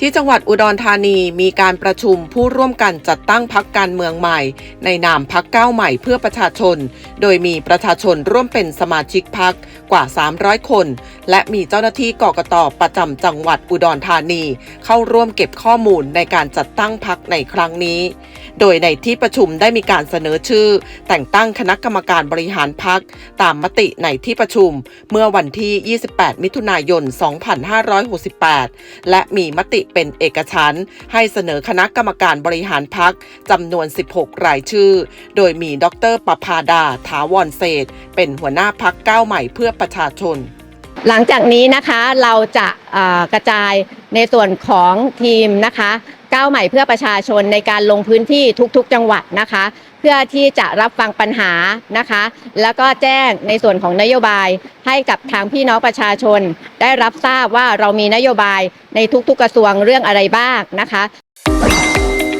ที่จังหวัดอุดรธานีมีการประชุมผู้ร่วมกันจัดตั้งพักการเมืองใหม่ ในนามพักก้าวใหม่เพื่อประชาชน โดยมีประชาชนร่วมเป็นสมาชิกพักกว่า 300 คน และมีเจ้าหน้าที่กกตประจำจังหวัดอุดรธานี เข้าร่วมเก็บข้อมูลในการจัดตั้งพักในครั้งนี้ โดยในที่ประชุมได้มีการเสนอชื่อ แต่งตั้งคณะกรรมการบริหารพักตามมติในที่ประชุม เมื่อวันที่ 28 มิถุนายน 2568 และมีมติเป็นเอกฉันท์ให้เสนอคณะกรรมการบริหารพักจำนวน 16 รายชื่อ โดยมีดรประภาดาถาวรเศษ เป็นหัวหน้าพักก้าวใหม่เพื่อประชาชน หลังจากนี้นะคะเราจะกระจายในส่วนของทีมนะคะ ก้าวใหม่เพื่อประชาชนในการลงพื้นที่ทุกๆ จังหวัดนะคะ เพื่อที่จะรับฟังปัญหานะคะ แล้วก็แจ้งในส่วนของนโยบายให้กับทางพี่น้องประชาชน ได้รับทราบว่าเรามีนโยบายในทุกๆกระทรวงเรื่องอะไรบ้างนะคะ